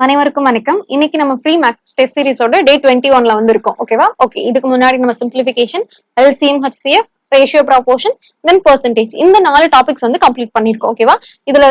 அனைவருக்கும் வணக்கம். இன்னைக்கு நம்ம ஃப்ரீ மேக்ஸ் டெஸ்ட் சீரிஸோட டே டுவெண்ட்டி ஒன்ல வந்து இருக்கோம் ஓகேவா ஓகே இதுக்கு முன்னாடி நம்ம simplification LCM HCF ratio proportion then percentage இந்த நாலு டாபிக்ஸ் வந்து கம்ப்ளீட் பண்ணிருக்கோம் ஓகேவா இதுல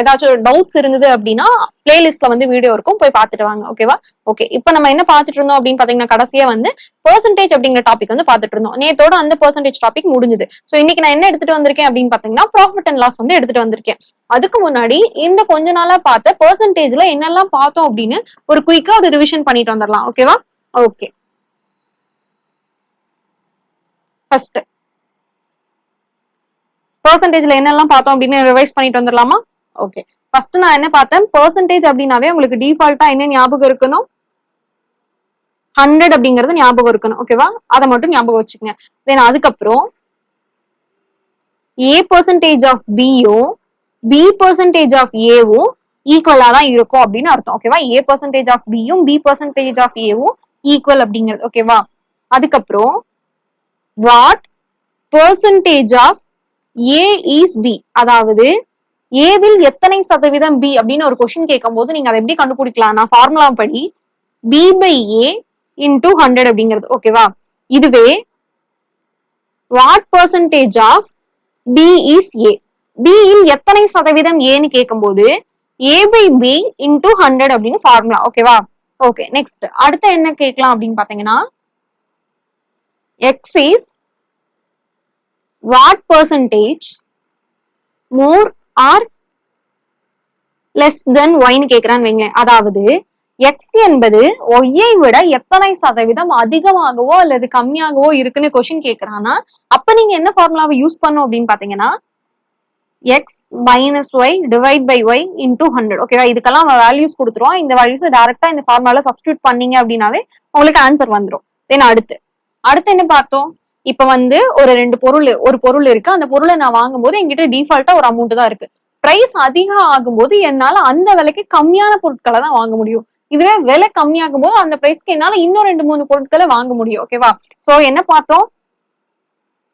ஏதாச்சும் டவுட்ஸ் இருந்தது அப்படின்னா பிளேலிஸ்ட்ல வந்து வீடியோ இருக்கும் போய் பார்த்துட்டு வாங்க ஓகேவா ஓகே இப்போ நம்ம என்ன பார்த்துட்டு இருந்தோம் அப்படின்னு பாத்தீங்கன்னா கடைசியா வந்து பெர்சன்டேஜ் அப்படிங்கிற டாபிக் வந்து பார்த்துட்டு இருந்தோம். நேத்தோட அந்த பெர்சன்டேஜ் டாபிக் முடிஞ்சது. சோ இன்னைக்கு நான் என்ன எடுத்துட்டு வந்திருக்கேன் அப்படின்னு பாத்தீங்கன்னா ப்ராஃபிட் அண்ட் லாஸ் வந்து எடுத்துட்டு வந்திருக்கேன். அதுக்கு முன்னாடி இந்த கொஞ்ச நாளா பார்த்த பெர்சன்டேஜ்ல என்னெல்லாம் பார்த்தோம் அப்படின்னு ஒரு குயிக்கா ஒரு ரிவிஷன் பண்ணிட்டு வந்துடலாம் ஓகேவா ஓகே ஃபர்ஸ்ட் பெர்சன்டேஜ்ல என்னெல்லாம் பார்த்தோம் அப்படின்னு ரிவைஸ் பண்ணிட்டு வந்துடலாமா? ஓகே ஃபர்ஸ்ட் நான் என்ன பார்த்தேன்? பெர்சன்டேஜ் அப்படின்னாவே உங்களுக்கு டிஃபால்ட்டா என்ன ஞாபகம் இருக்கணும்? ஹண்ட்ரட் அப்படிங்கறது ஞாபகம் இருக்கணும். ஓகேவா அதை மட்டும் ஞாபகம் வச்சுக்கோங்க. தென் அதுக்கப்புறம் ஏ பர்சன்டேஜ் ஆஃப் பியும் பி பர்சன்டேஜ் ஆஃப் ஏவும் ஈக்குவலா தான் இருக்கும் அப்படின்னு அர்த்தம். ஓகேவா ஏ பர்சன்டேஜ் ஆஃப் பியும் பி பர்சன்டேஜ் ஆஃப் ஏவும் ஈக்குவல் அப்படிங்கிறது. ஓகேவா அதுக்கப்புறம் what percentage of A is B அதாவது ஏவில் எத்தனை சதவீதம் பி அப்படின்னு ஒரு கொஸ்டின் கேட்கும் போது நீங்க அதை எப்படி கண்டுபிடிக்கலாம்? நான் ஃபார்முலா படி B by A into hundred அப்படிங்கிறது. ஓகேவா இதுவே what percentage of B is A B இல் எத்தனை சதவீதம் ஏன்னு கேட்கும்போது A by B into hundred அப்படின்னு ஃபார்முலா ஓகேவா ஓகே நெக்ஸ்ட் அடுத்து என்ன கேட்கலாம் அப்படின்னு பாத்தீங்கன்னா X is what percentage more or less then ஒய்னு கேட்கிறான்னு வைங்க. அதாவது எக்ஸ் என்பது ஒய்யை விட எத்தனை சதவீதம் அதிகமாகவோ அல்லது கம்மியாகவோ இருக்குன்னு கொஸ்டின் கேட்கிறான்னா அப்ப நீங்க என்ன ஃபார்முலாவை யூஸ் பண்ணும் அப்படின்னு பாத்தீங்கன்னா X minus Y divide by Y into hundred ஓகேவா இதுக்கெல்லாம் வேல்யூஸ் கொடுத்துருவோம். இந்த வேல்யூஸ் டேரக்டா இந்த ஃபார்முலால சப்ஸ்டியூட் பண்ணீங்க அப்படின்னாவே உங்களுக்கு ஆன்சர் வந்துரும். தென் அடுத்து. அடுத்து என்ன பார்த்தோம்? இப்ப வந்து ஒரு ரெண்டு பொருள் ஒரு பொருள் இருக்கு. அந்த பொருளை நான் வாங்கும்போது என்கிட்ட டிஃபால்ட்டா ஒரு அமௌண்ட் தான் இருக்கு. பிரைஸ் அதிகம் ஆகும்போது என்னால அந்த விலைக்கு கம்மியான பொருட்களை தான் வாங்க முடியும். இதுவே விலை கம்மியாகும் போது அந்த பிரைஸ்க்கு என்னால இன்னும் ரெண்டு மூணு பொருட்களை வாங்க முடியும். ஓகேவா சோ என்ன பார்த்தோம்?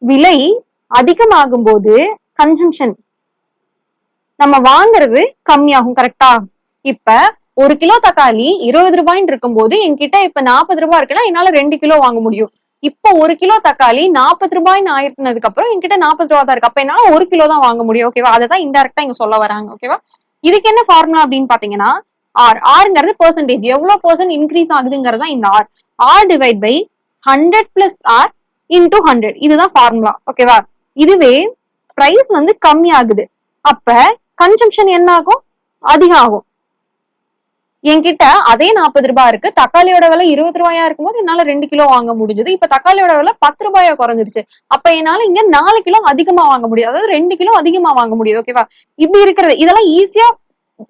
விலை அதிகமாகும் போது கன்சம்ஷன் நம்ம வாங்குறது கம்மியாகும் கரெக்டா இப்ப ஒரு கிலோ தக்காளி இருபது ரூபாய்ன்னு இருக்கும்போது என்கிட்ட இப்ப நாற்பது ரூபாய் இருக்குன்னா என்னால ரெண்டு கிலோ வாங்க முடியும். இப்போ ஒரு கிலோ தக்காளி நாற்பது ரூபாய்னு ஆயிருந்ததுக்கு அப்புறம் என்கிட்ட நாற்பது ரூபா தான் இருக்கு. அப்ப என்னால ஒரு கிலோ தான் வாங்க முடியும் ஓகேவா அதை தான் இன்டெரக்டா இங்க சொல்ல வராங்க ஓகேவா இதுக்கு என்ன ஃபார்முலா அப்படின்னு பாத்தீங்கன்னா ஆர் ஆர்ங்கிறது பெர்சன்டேஜ் எவ்வளவு பர்சன்ட் இன்க்ரீஸ் ஆகுதுங்கிறது தான் இந்த R R divide by hundred plus R into hundred இதுதான் ஃபார்முலா ஓகேவா இதுவே பிரைஸ் வந்து கம்மி ஆகுது அப்ப கன்சம்ஷன் என்ன ஆகும் அதிகம் ஆகும் என்கிட்ட அதே நாற்பது ரூபாய் இருக்கு. தக்காளியோட விலை இருபது ரூபாயா இருக்கும்போது என்னால ரெண்டு கிலோ வாங்க முடிஞ்சது. இப்ப தக்காளியோட விலை பத்து ரூபாயா குறைஞ்சிருச்சு. அப்ப என்னால இங்க நாலு கிலோ அதிகமா வாங்க முடியும். அதாவது ரெண்டு கிலோ அதிகமா வாங்க முடியும். ஓகேவா இப்படி இருக்கிறது. இதெல்லாம் ஈஸியா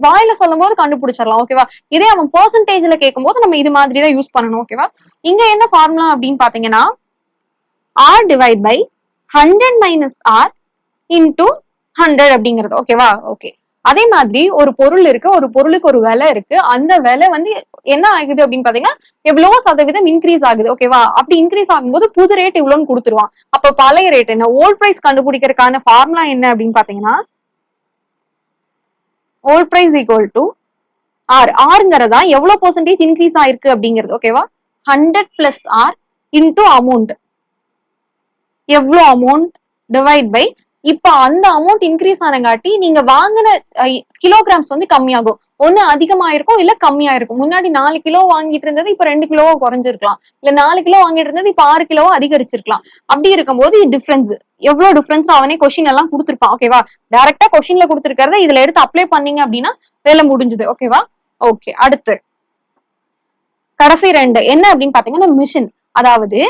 வாயில சொல்லும் போது கண்டுபிடிச்சிடலாம் ஓகேவா இதே அவன் பெர்சன்டேஜ்ல கேட்கும் போது நம்ம இது மாதிரி தான் யூஸ் பண்ணணும். ஓகேவா இங்க என்ன ஃபார்முலா அப்படின்னு பாத்தீங்கன்னா R divide by hundred minus R into hundred அப்படிங்கிறது. ஓகேவா ஓகே அதே மாதிரி ஒரு பொருள் இருக்கு ஒரு பொருளுக்கு ஒரு விலை இருக்கு. அந்த விலை வந்து என்ன ஆகுது அப்படின்னு பாத்தீங்கன்னா எவ்வளவு சதவீதம் இன்க்ரீஸ் ஆகுது. ஓகேவா அப்படி இன்க்ரீஸ் ஆகும்போது புது ரேட் இவ்வளோன்னு கொடுத்துருவான். அப்ப பழைய ரேட் என்ன? ஓல்ட் பிரைஸ் கண்டுபிடிக்கிறதுக்கான ஃபார்முலா என்ன அப்படின்னு பாத்தீங்கன்னா old price equal to R ஆர்ங்கிறதா எவ்வளவு பர்சன்டேஜ் இன்க்ரீஸ் ஆயிருக்கு அப்படிங்கிறது? ஓகேவா hundred plus R into amount எவ்வளவு அமௌண்ட் டிவைட் பை இப்ப அந்த அமௌண்ட் இன்க்ரீஸ் ஆனங்காட்டி நீங்க வாங்கின கிலோகிராம்ஸ் வந்து கம்மியாகும். ஒண்ணு அதிகமாயிருக்கும் இல்ல கம்மியாயிருக்கும். முன்னாடி நாலு கிலோ வாங்கிட்டு இருந்தது இப்ப ரெண்டு கிலோவா குறைஞ்சிருக்கலாம். இல்ல நாலு கிலோ வாங்கிட்டு இருந்தது இப்ப ஆறு கிலோவா அதிகரிச்சிருக்கலாம். அப்படி இருக்கும்போது டிஃபரன்ஸ் எவ்வளவு டிஃபரன்ஸ் அவனே கொஸ்டின் எல்லாம் கொடுத்துருப்பான். ஓகேவா டைரக்டா கொஸ்டின்ல கொடுத்துருக்கறத இதுல எடுத்து அப்ளை பண்ணீங்க அப்படின்னா வேலை முடிஞ்சது. ஓகேவா ஓகே அடுத்து. கடைசி ரெண்டு. என்ன அப்படின்னு பாத்தீங்கன்னா மிஷின் அதாவது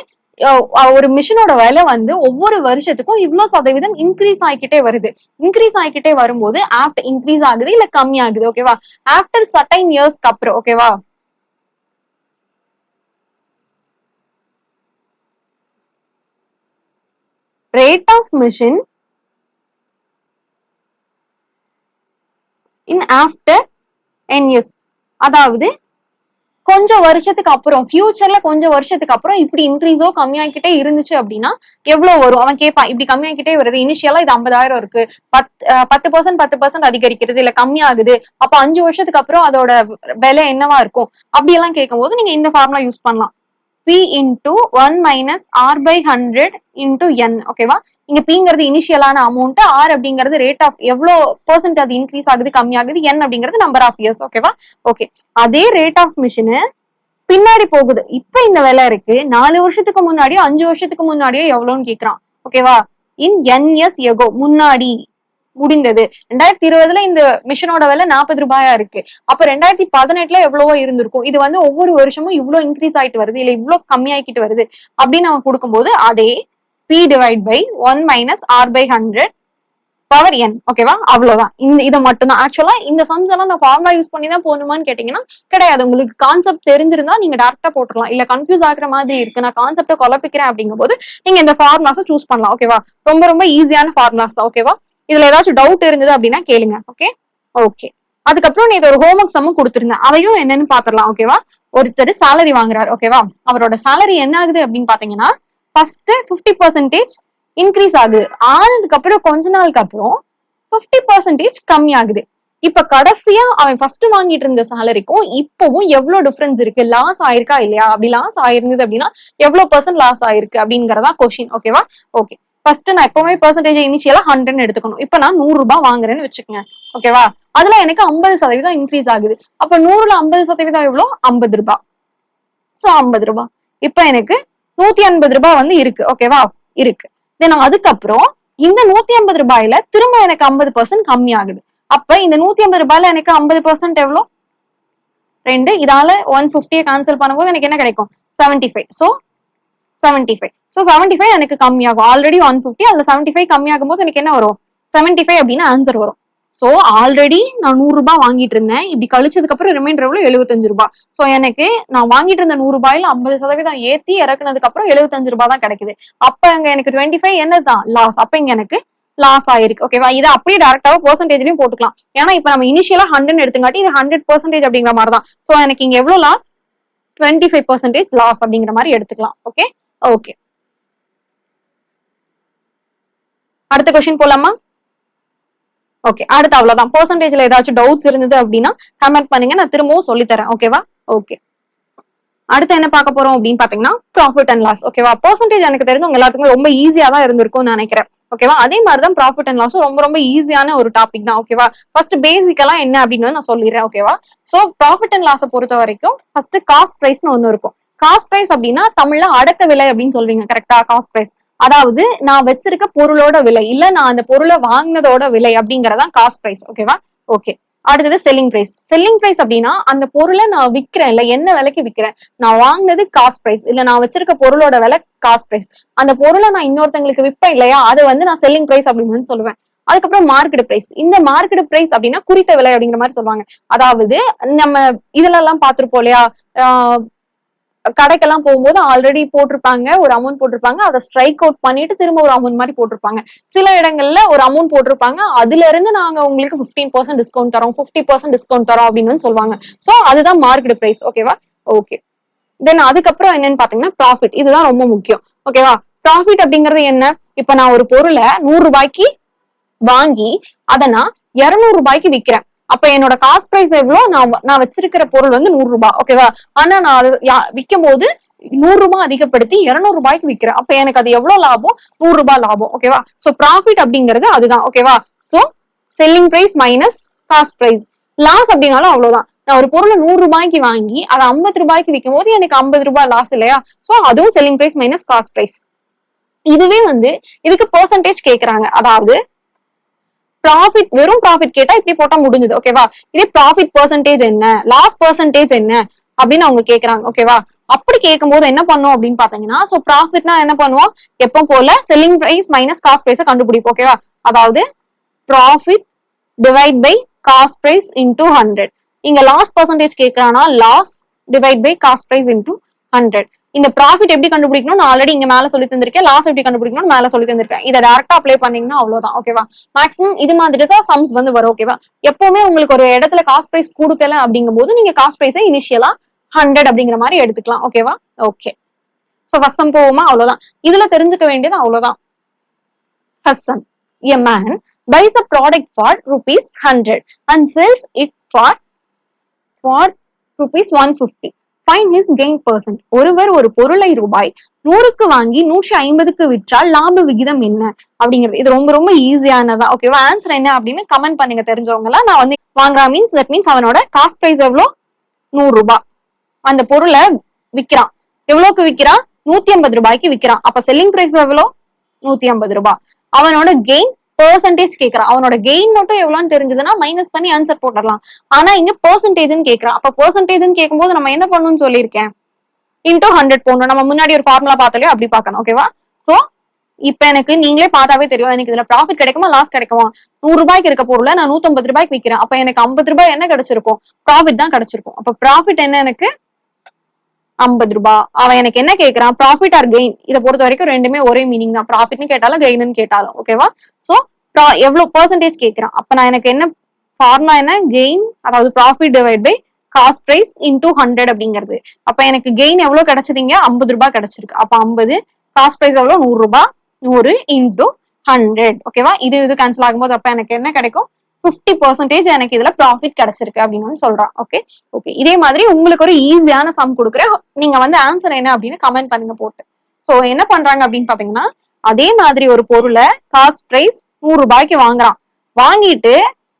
ஒரு மிஷினோட விலை வந்து ஒவ்வொரு வருஷத்துக்கும் இவ்வளவு சதவீதம் இன்க்ரீஸ் ஆகிக்கிட்டே வருது. இன்க்ரீஸ் ஆகிக்கிட்டே வரும்போது ஆஃப்டர் இன்க்ரீஸ் ஆகுது இல்ல கம்மி ஆகுது ஓகேவா ஆஃப்டர் சர்டைன் இயர்ஸ்க்கு அப்புறம் ஓகேவா rate of machine in after N years அதாவது கொஞ்சம் வருஷத்துக்கு அப்புறம் ஃபியூச்சர்ல கொஞ்சம் வருஷத்துக்கு அப்புறம் இப்படி இன்க்ரீஸோ கம்மியாகிக்கிட்டே இருந்துச்சு அப்படின்னா எவ்வளவு வரும்? அவன் கேட்பான் இப்படி கம்மியாகிட்டே வருது. இனிஷியலா இது ஐம்பதாயிரம் இருக்கு. பத் பத்து பர்சன்ட் பத்து பர்சன்ட் அதிகரிக்கிறது இல்ல கம்மியாகுது. அப்ப அஞ்சு வருஷத்துக்கு அப்புறம் அதோட விலை என்னவா இருக்கும்? அப்படி எல்லாம் கேட்கும்போது நீங்க இந்த ஃபார்முலா யூஸ் பண்ணலாம். P into one minus R by hundred into N ஓகேவா இங்க பிங்கிறது இனிஷியலான அமௌண்ட் ஆர் அப்படிங்கிறது ரேட் ஆஃப் எவ்வளோ பர்சன்ட் அது இன்க்ரீஸ் ஆகுது கம்மியாகுது என் அப்படிங்கிறது நம்பர் ஆஃப் இயர்ஸ் ஓகேவா ஓகே அதே ரேட் ஆஃப் மிஷின் பின்னாடி போகுது. இப்ப இந்த விலை இருக்கு. நாலு வருஷத்துக்கு முன்னாடியோ அஞ்சு வருஷத்துக்கு முன்னாடியோ எவ்வளோன்னு கேக்குறான். ஓகேவா இன் என் இயர்ஸ் எகோ முன்னாடி முடிந்தது. ரெண்டாயிரத்தி இருபதுல இந்த மிஷினோட விலை நாற்பது ரூபாயா இருக்கு. அப்ப ரெண்டாயிரத்தி பதினெட்டுல எவ்வளவோ இருந்திருக்கும். இது வந்து ஒவ்வொரு வருஷமும் இவ்வளவு இன்க்ரீஸ் ஆயிட்டு வருது. இல்ல இவ்வளவு கம்மியாக்கிட்டு வருது. அப்படின்னு நம்ம கொடுக்கும்போது அதே P divide by one minus R by hundred power N ஓகேவா அவ்வளவுதான். இந்த இதை மட்டும் தான் ஆக்சுவலா இந்த சம்ஸ் எல்லாம் நான் ஃபார்முலா யூஸ் பண்ணி தான் போகணுமான்னு கேட்டீங்கன்னா கிடையாது. உங்களுக்கு கான்செப்ட் தெரிஞ்சிருந்தா நீங்க டேரக்டா போட்டுடலாம் இல்ல கன்ஃபியூஸ் ஆகுற மாதிரி இருக்கு. நான் கான்செப்ட குழப்பிக்கிறேன் அப்படிங்கும்போது நீங்க இந்த ஃபார்முலாஸை சூஸ் பண்ணலாம். ஓகேவா ரொம்ப ரொம்ப ஈஸியான ஃபார்முலாஸ் தான். ஓகேவா இதுல ஏதாச்சும் டவுட் இருந்தது அப்படின்னா கேளுங்க. ஓகே ஓகே அதுக்கப்புறம் நீ இது ஒரு ஹோம்ஒர்க் சம்மும் கொடுத்துருந்தேன் அதையும் என்னன்னு பாத்திரலாம். ஓகேவா ஒருத்தர் சேலரி வாங்குறாரு. ஓகேவா அவரோட சேலரி என்ன ஆகுது அப்படின்னு பாத்தீங்கன்னா ஃபர்ஸ்ட் ஃபிஃப்டி பர்சன்டேஜ் இன்க்ரீஸ் ஆகுது. ஆனதுக்கு அப்புறம் கொஞ்ச நாளுக்கு அப்புறம் ஃபிஃப்டி பர்சன்டேஜ் கம்மி ஆகுது. இப்ப கடைசியா அவன் ஃபர்ஸ்ட் வாங்கிட்டு இருந்த சேலரிக்கும் இப்பவும் எவ்வளவு டிஃபரன்ஸ் இருக்கு? லாஸ் ஆயிருக்கா இல்லையா? அப்படி லாஸ் ஆயிருந்தது அப்படின்னா எவ்வளவு பர்சன்ட் லாஸ் ஆயிருக்கு அப்படிங்கறதா கொஸ்டின் ஓகேவா ஓகே ஃபர்ஸ்ட் நான் எப்பவுமே பர்சன்டேஜ் இனிஷியலா ஹண்ட்ரட் எடுத்துக்கணும். இப்ப நான் நூறு ரூபாய் வாங்குறேன்னு வச்சுக்கோங்க. ஓகேவா அதுல எனக்கு ஐம்பது சதவீதம் இன்க்ரீஸ் ஆகுது. அப்ப நூறுல ஐம்பது சதவீதம் எவ்வளவு ஐம்பது ரூபாய். சோ ஐம்பது ரூபாய். இப்ப எனக்கு நூத்தி ஐம்பது ரூபாய் வந்து இருக்கு. ஓகேவா இருக்கு. தென் அதுக்கப்புறம் இந்த நூத்தி ஐம்பது ரூபாயில திரும்ப எனக்கு ஐம்பது பர்சன்ட் கம்மி ஆகுது. அப்ப இந்த நூத்தி ஐம்பது ரூபாயில எனக்கு ஐம்பது பர்சன்ட் எவ்வளோ? ரெண்டு இதால ஒன் பிப்டியை கேன்சல் பண்ணும்போது எனக்கு என்ன கிடைக்கும்? Seventy five so seventy five so seventy five எனக்கு கம்மியாகும். ஆல்ரெடி ஒன் ஃபிஃப்டி அதில் செவன்டி ஃபைவ் கம்மியாகும் போது எனக்கு என்ன வரும்? செவன்டி ஃபைவ் அப்படின்னு ஆன்சர் வரும். ஸோ ஆல்ரெடி நான் நூறு ரூபாய் வாங்கிட்டு இருந்தேன். இப்படி கழிச்சதுக்கு அப்புறம் ரிமைண்டர் எவ்வளவு எழுபத்தஞ்சு ரூபாய். ஸோ எனக்கு நான் வாங்கிட்டு இருந்த நூறு ரூபாயில ஐம்பது சதவீதம் ஏத்தி இறக்குனதுக்கு அப்புறம் எழுபத்தஞ்சு ரூபாய் தான் கிடைக்குது. அப்ப அங்க எனக்கு டுவெண்ட்டி ஃபைவ் என்னதான்? லாஸ் அப்ப இங்க எனக்கு லாஸ் ஆயிருக்கு. ஓகேவா இதை அப்படியே டேரக்டாவா பெர்சன்டேஜ்லயும் போட்டுக்கலாம். ஏன்னா இப்ப நம்ம இனிஷியலா ஹண்ட்ரட் எடுத்துங்காட்டி இது ஹண்ட்ரட் பர்சன்டேஜ் அப்படிங்கிற மாதிரி தான் ஸோ எனக்கு இங்க எவ்வளவு loss twenty five percentage loss அப்படிங்கிற மாதிரி எடுத்துக்கலாம். ஓகே ஓகே அடுத்த கொஸ்டின் போலாமா? ஓகே அடுத்து அவ்வளவுதான். பெர்சன்டேஜ்ல ஏதாச்சும் டவுட்ஸ் இருந்தது அப்படின்னா கமெண்ட் பண்ணுங்க. நான் திரும்பவும் சொல்லி தரேன் ஓகேவா ஓகே அடுத்து என்ன பார்க்க போறோம் அப்படின்னு பாத்தீங்கன்னா ப்ராஃபிட் அண்ட் லாஸ் ஓகேவா பெர்சன்டேஜ் எனக்கு தெரிஞ்சு உங்க எல்லாத்துக்குமே ரொம்ப ஈஸியா தான் இருந்திருக்கும்னு நினைக்கிறேன். ஓகேவா அதே மாதிரி தான் ப்ராஃபிட் அண்ட் லாஸும் ரொம்ப ரொம்ப ஈஸியான ஒரு டாபிக் தான். ஓகேவா ஃபர்ஸ்ட் பேசிக்கலா என்ன அப்படின்னு நான் சொல்லிடுறேன். ஓகேவா சோ ப்ராஃபிட் அண்ட் லாஸை பொறுத்த வரைக்கும் ஃபர்ஸ்ட் காஸ்ட் பிரைஸ்னு ஒன்று இருக்கும். காஸ்ட் பிரைஸ் அப்படின்னா தமிழ்ல அடக்க விலை அப்படின்னு சொல்லுவீங்க. கரெக்டா காஸ்ட் பிரைஸ் அதாவது நான் வச்சிருக்க பொருளோட விலை இல்ல நான் அந்த பொருளை வாங்கினதோட விலை அப்படிங்கறதான் காஸ்ட் பிரைஸ் ஓகேவா ஓகே அடுத்தது செல்லிங் பிரைஸ் செல்லிங் பிரைஸ் அப்படின்னா அந்த பொருளை நான் விக்கிறேன் இல்ல என்ன விலைக்கு விக்கிறேன்? நான் வாங்கினது காஸ்ட் பிரைஸ் இல்ல நான் வச்சிருக்க பொருளோட விலை காஸ்ட் பிரைஸ் அந்த பொருளை நான் இன்னொருத்தங்களுக்கு விற்பேன் இல்லையா? அது வந்து நான் செல்லிங் பிரைஸ் அப்படின்னு சொல்லுவேன். அதுக்கப்புறம் மார்க்கெட் பிரைஸ் இந்த மார்க்கெட் பிரைஸ் அப்படின்னா குறித்த விலை அப்படிங்கிற மாதிரி சொல்லுவாங்க. அதாவது நம்ம இதுல எல்லாம் பார்த்திருப்போம் இல்லையா? கடைக்கெல்லாம் போகும்போது ஆல்ரெடி போட்டிருப்பாங்க ஒரு அமௌண்ட் போட்டிருப்பாங்க. அதை ஸ்ட்ரைக் அவுட் பண்ணிட்டு திரும்ப ஒரு அமௌண்ட் மாதிரி போட்டிருப்பாங்க. சில இடங்கள்ல ஒரு அமௌண்ட் போட்டிருப்பாங்க. அதுல இருந்து நாங்க உங்களுக்கு 15% பர்சன்ட் டிஸ்கவுண்ட் தரோம். 50% பர்சன்ட் டிஸ்கவுண்ட் தரோம் அப்படின்னு சொல்லுவாங்க. சோ அதுதான் மார்க்கெட் பிரைஸ் ஓகேவா ஓகே தென் அதுக்கப்புறம் என்னன்னு பாத்தீங்கன்னா ப்ராஃபிட் இதுதான் ரொம்ப முக்கியம். ஓகேவா ப்ராஃபிட் அப்படிங்கிறது என்ன? இப்ப நான் ஒரு பொருளை நூறு ரூபாய்க்கு வாங்கி அதை நான் இருநூறு ரூபாய்க்கு விக்கிறேன். அப்ப என்னோட காஸ்ட் பிரைஸ் எவ்வளவு நான் நான் வச்சிருக்கிற பொருள் வந்து நூறு ரூபாய் ஓகேவா ஆனா நான் அது விக்கும் போது நூறு ரூபாய் அதிகப்படுத்தி இருநூறு ரூபாய்க்கு விக்கிறேன். அப்ப எனக்கு அது எவ்வளவு லாபம்? நூறு ரூபாய் லாபம். ஓகேவா சோ ப்ராஃபிட் அப்படிங்கிறது அதுதான். ஓகேவா so selling price minus cost price loss அப்படின்னாலும் அவ்வளவுதான் நான் ஒரு பொருளை நூறு ரூபாய்க்கு வாங்கி அதை ஐம்பது ரூபாய்க்கு விற்கும் போது எனக்கு ஐம்பது ரூபாய் லாஸ் இல்லையா? சோ அதுவும் selling price minus cost price இதுவே வந்து இதுக்கு பெர்சன்டேஜ் கேக்குறாங்க. அதாவது ப்ராஃபிட் வெறும் ப்ராஃபிட் கேட்டா இப்படி போட்டா முடிஞ்சது. ஓகேவா இதே ப்ராஃபிட் பெர்சன்டேஜ் என்ன? லாஸ் பெர்சன்டேஜ் என்ன? அப்படின்னு அவங்க கேக்குறாங்க. ஓகேவா அப்படி கேட்கும்போது என்ன பண்ணும் அப்படின்னு பாத்தீங்கன்னா சோ ப்ராஃபிட்னா என்ன பண்ணுவோம்? எப்போ போல செல்லிங் பிரைஸ் மைனஸ் காஸ்ட் பிரைஸை கண்டுபிடிப்போம். ஓகேவா அதாவது profit divide by cost price into hundred இங்க loss percentage கேட்கறானா loss divide by cost price into hundred இந்த ப்ராஃபிட் எப்படி கண்டுபிடிக்கணும் நான் ஆல்ரெடி இங்க மேல சொல்லி தந்திருக்கேன். லாஸ் எப்படி கண்டுபிடிக்கணும் மேல சொல்லி தந்திருக்கேன். இதை டேரக்டா அப்ளை பண்ணீங்கன்னா அவ்வளவுதான் ஓகேவா மேக்ஸிமம் இது மாதிரி தான் சம்ஸ் வந்து வரும் ஓகேவா எப்பவுமே உங்களுக்கு ஒரு இடத்துல காஸ்ட் பிரைஸ் கொடுக்கல அப்படிங்கும்போது நீங்க காஸ்ட் பிரைஸை இனிஷியலா ஹண்ட்ரட் அப்படிங்கிற மாதிரி எடுத்துக்கலாம் ஓகேவா ஓகே சோ ஃபர்ஸ்ட் சம் போவோமா? அவ்வளவுதான். இதுல தெரிஞ்சுக்க வேண்டியது அவ்வளவுதான். First sum a man buys a product for rupees hundred and sells it for for rupees one fifty find is gain percent ஒருவர் ஒரு பொருளை ரூபாய் நூறுக்கு வாங்கி நூற்றி ஐம்பதுக்கு விற்றால் லாப விகிதம் என்ன அப்படிங்கிறது. இது ரொம்ப ரொம்ப ஈஸியானதா ஓகேவா ஆன்சர் என்ன அப்படின்னு கமெண்ட் பண்ணுங்க. தெரிஞ்சவங்க எல்லாம் நான் வந்து வாங்குறா மீன்ஸ் தட் மீன்ஸ் அவனோட காஸ்ட் பிரைஸ் எவ்வளோ? நூறு ரூபாய் அந்த பொருளை விக்கிறான். எவ்வளோக்கு விக்கிறான்? நூத்தி ஐம்பது ரூபாய்க்கு விக்கிறான். அப்ப செல்லிங் பிரைஸ் எவ்வளோ? நூத்தி ஐம்பது ரூபாய் அவனோட கெயின் பெர்சன்டேஜ் கேக்குறான் அவனோட கெயின் மட்டும் எவ்வளவுன்னு தெரிஞ்சதுன்னா மைனஸ் பண்ணி ஆன்சர் போட்டுடலாம். ஆனா இங்க பெர்சன்டேஜ்னு கேக்குறான் அப்ப பெர்சன்டேஜ்னு கேட்கும்போது நம்ம என்ன பண்ணணும்னு சொல்லியிருக்கேன்? இன்டூ ஹண்ட்ரட் போடணும். நம்ம முன்னாடி ஒரு ஃபார்முலா பார்த்தாலே அப்படி பார்க்கணும் ஓகேவா சோ இப்ப எனக்கு நீங்களே பார்த்தாவே தெரியும். எனக்கு இதுல ப்ராஃபிட் கிடைக்குமா லாஸ் கிடைக்குமா? நூறு ரூபாய்க்கு இருக்க பொருளை நான் நூத்தம்பது ரூபாய்க்கு விற்கிறேன் அப்ப எனக்கு ஐம்பது ரூபாய் என்ன கிடைச்சிருக்கும்? ப்ராஃபிட் தான் கிடைச்சிருக்கும். அப்ப ப்ராஃபிட் என்ன எனக்கு? ஐம்பது ரூபாய் அவன் எனக்கு என்ன கேட்கறான் ப்ராஃபிட் ஆர் கெயின் இதை பொறுத்த வரைக்கும் ரெண்டுமே ஒரே மீனிங் தான். ப்ராஃபிட்னு கேட்டாலும் கெயின்னு கேட்டாலும் ஓகேவா சோ எவ்வளவு பெர்சன்டேஜ் கேட்கறான் அப்ப நான் எனக்கு என்ன ஃபார்முலா என்ன? கெயின் அதாவது profit divide by cost price into hundred அப்படிங்கிறது. அப்ப எனக்கு கெயின் எவ்வளவு கிடைச்சதுங்க ஐம்பது ரூபாய் கிடைச்சிருக்கு. அப்ப ஐம்பது காஸ்ட் பிரைஸ் எவ்வளவு? நூறு ரூபாய். நூறு இன்டூ ஹண்ட்ரட் ஓகேவா இது இது கேன்சல் ஆகும்போது அப்ப எனக்கு என்ன கிடைக்கும்? பிப்டி பர்சன்டேஜ் எனக்கு இதுல ப்ராஃபிட் கிடைச்சிருக்கு அப்படின்னு சொல்றான். ஓகே ஓகே இதே மாதிரி உங்களுக்கு ஒரு ஈஸியான சம் கொடுக்குறேன் நீங்க வந்து ஆன்சர் என்ன அப்படின்னு கமெண்ட் பண்ணுங்க போட்டு. சோ என்ன பண்றாங்க அப்படின்னு பாத்தீங்கன்னா அதே மாதிரி ஒரு பொருளை காஸ்ட் பிரைஸ் நூறு ரூபாய்க்கு வாங்குறான். வாங்கிட்டு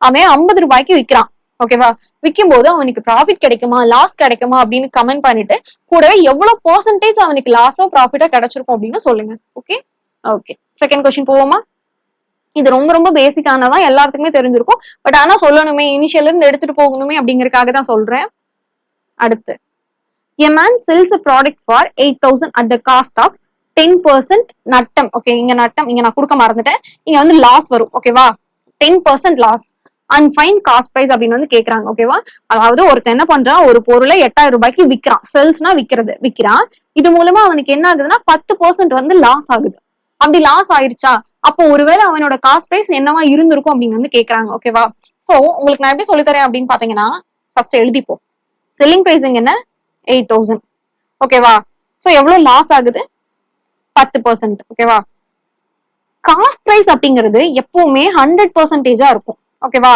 அவன் ஐம்பது ரூபாய்க்கு விற்கிறான் ஓகேவா விற்கும் போது அவனுக்கு ப்ராஃபிட் கிடைக்குமா? லாஸ் கிடைக்குமா? அப்படின்னு கமெண்ட் பண்ணிட்டு கூடவே எவ்வளவு பெர்சன்டேஜ் அவனுக்கு லாஸோ ப்ராஃபிட்டோ கிடைச்சிருக்கும் அப்படின்னு சொல்லுங்க. ஓகே ஓகே செகண்ட் கொஸ்டின் போவோமா? இது ரொம்ப ரொம்ப பேசிக்கானதான் எல்லாத்துக்குமே தெரிஞ்சிருக்கும். பட் ஆனா சொல்லணுமே இனிஷியல்ல இருந்து எடுத்துட்டு போகணுமே அப்படிங்கறதுக்காக தான் சொல்றேன். அடுத்து a man sells a product for eight thousand at the cost of ten percent நட்டம். ஓகே இங்க நட்டம் இங்க நான் கொடுக்க மறந்துட்டேன். இங்க வந்து லாஸ் வரும். ஓகேவா ten percent loss and find cost price அப்படின்னு வந்து கேக்குறாங்க. ஓகேவா அதாவது ஒருத்தன் என்ன பண்றான்? ஒரு பொருளை எட்டாயிரம் ரூபாய்க்கு விக்கிறான். செல்ஸ்னா விக்கிறது விக்கிறான். இது மூலமா அவனுக்கு என்ன ஆகுதுன்னா பத்து பர்சன்ட் வந்து லாஸ் ஆகுது. அப்படி லாஸ் ஆயிருச்சா? அப்போ ஒருவேளை அவனோட காஸ்ட் பிரைஸ் என்னவா இருந்திருக்கும் அப்படின்னு வந்து கேக்குறாங்க ஓகேவா சோ உங்களுக்கு நான் எப்படி சொல்லித்தரேன் அப்படின்னு பாத்தீங்கன்னா ஃபர்ஸ்ட் எழுதிப்போம். செல்லிங் பிரைஸிங் என்ன? எயிட் தௌசண்ட் ஓகேவா சோ எவ்வளவு லாஸ் ஆகுது? பத்து பர்சன்ட் ஓகேவா காஸ்ட் ப்ரைஸ் அப்படிங்கிறது எப்பவுமே ஹண்ட்ரட் பர்சன்டேஜா இருக்கும். ஓகேவா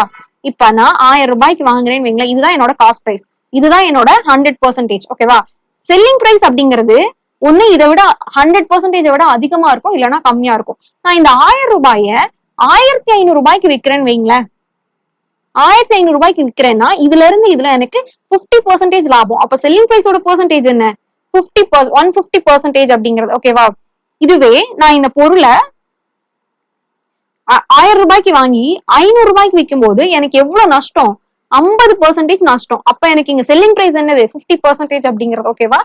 இப்ப நான் ஆயிரம் ரூபாய்க்கு வாங்குறேன்னு வைங்களேன் இதுதான் என்னோட காஸ்ட் ப்ரைஸ் இதுதான் என்னோட ஹண்ட்ரட் பர்சன்டேஜ் ஓகேவா செல்லிங் ப்ரைஸ் அப்படிங்கிறது ஒண்ணு இதை விட ஹண்ட்ரட் பர்சன்டேஜை விட அதிகமா இருக்கும் இல்லைன்னா கம்மியா இருக்கும். நான் இந்த ஆயிரம் ரூபாய ஆயிரத்தி ஐநூறு ரூபாய்க்கு விற்கிறேன்னு வைங்களேன். ஆயிரத்தி ஐநூறு ரூபாய்க்கு விற்கிறேன்னா இதுல இருந்து இதுல எனக்கு பிப்டி பர்சன்டேஜ் லாபம். அப்ப செல்லிங் பிரைஸோட பர்சன்டேஜ் என்ன? பிப்டி ஒன் பிப்டி பர்சன்டேஜ் அப்படிங்கிறது. ஓகேவா இதுவே நான் இந்த பொருளை ஆ- ஆயிரம் ரூபாய்க்கு வாங்கி ஐநூறு ரூபாய்க்கு விற்கும் போது எனக்கு எவ்வளவு நஷ்டம்? ஐம்பது பர்சன்டேஜ் நஷ்டம். அப்ப எனக்கு இங்க செல்லிங் பிரைஸ் என்னது? 50% பர்சன்டேஜ் அப்படிங்கிறது ஓகேவா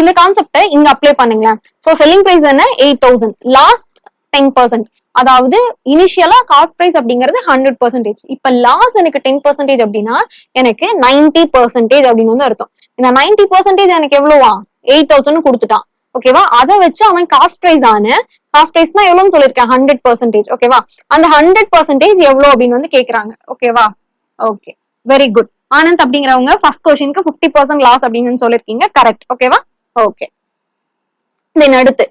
இந்த கான்செப்டை இங்க அப்ளை பண்ணுங்களேன். சோ செல்லிங் பிரைஸ் என்ன? Eight thousand lost ten percent அதாவது இனிஷியலா காஸ்ட் பிரைஸ் அப்படிங்கிறது ஹண்ட்ரட் பர்சன்டேஜ் இப்ப லாஸ் எனக்கு டென் பர்சன்டேஜ் அப்படின்னா எனக்கு 90% பர்சன்டேஜ் அப்படின்னு வந்து அர்த்தம். இந்த 90% பர்சன்டேஜ் எனக்கு எவ்வளவா? எயிட் தௌசண்ட் கொடுத்துட்டான். ஓகேவா அதை வச்சு அவன் காஸ்ட் பிரைஸ் ஆன காஸ்ட் பிரைஸ்னா எவ்வளவுன்னு சொல்லியிருக்கேன் ஹண்ட்ரட் பர்சன்டேஜ் ஓகேவா அந்த ஹண்ட்ரட் பர்சன்டேஜ் எவ்வளவு அப்படின்னு வந்து கேக்குறாங்க. ஓகேவா ஓகே வெரி குட் ஆனந்த் அப்படிங்கிறவங்க ஃபர்ஸ்ட் கொஸ்டினுக்கு 50% பர்சன்ட் லாஸ் அப்படின்னு சொல்லிருக்கீங்க. கரெக்ட் ஓகேவா ஓகே தென் அடுத்து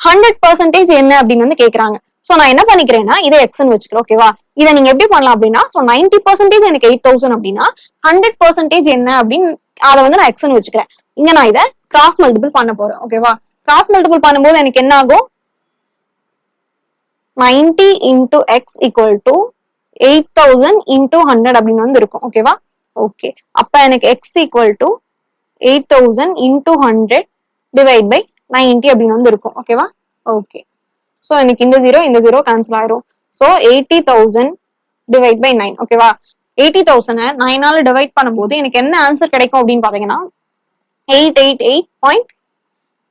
ஹண்ட்ரட் பர்சன்டேஜ் என்ன அப்படின்னு வந்து கேக்குறாங்க. சோ நான் என்ன பண்ணிக்கிறேன்னா இதை எக்ஸ்னு வச்சுக்கிறேன். ஓகேவா இதை நீங்க எப்படி பண்ணலாம் அப்படின்னா சோ நைன்டி பர்சன்டேஜ் எனக்கு எயிட் தௌசண்ட் அப்படின்னா ஹண்ட்ரட் பர்சன்டேஜ் என்ன அப்படின்னு அதை வந்து நான் எக்ஸ்னு வச்சுக்கிறேன். இங்க நான் இதை கிராஸ் மல்டிபிள் பண்ண போறேன். ஓகேவா கிராஸ் மல்டிபிள் பண்ணும்போது எனக்கு என்ன ஆகும்? Ninety into x equal to eight thousand into hundred அப்படின்னு வந்து இருக்கும் ஓகேவா ஓகே அப்ப எனக்கு x equal to eight thousand into hundred divide by ninety அப்படின்னு வந்து இருக்கும் ஓகேவா ஓகே ஸோ எனக்கு இந்த ஜீரோ இந்த ஜீரோ கேன்சல் ஆயிரும். So eighty thousand divide by nine ஓகேவா எயிட்டி தௌசண்ட் நைனால டிவைட் பண்ணும்போது எனக்கு என்ன ஆன்சர் கிடைக்கும் அப்படின்னு பாத்தீங்கன்னா eight eight eight point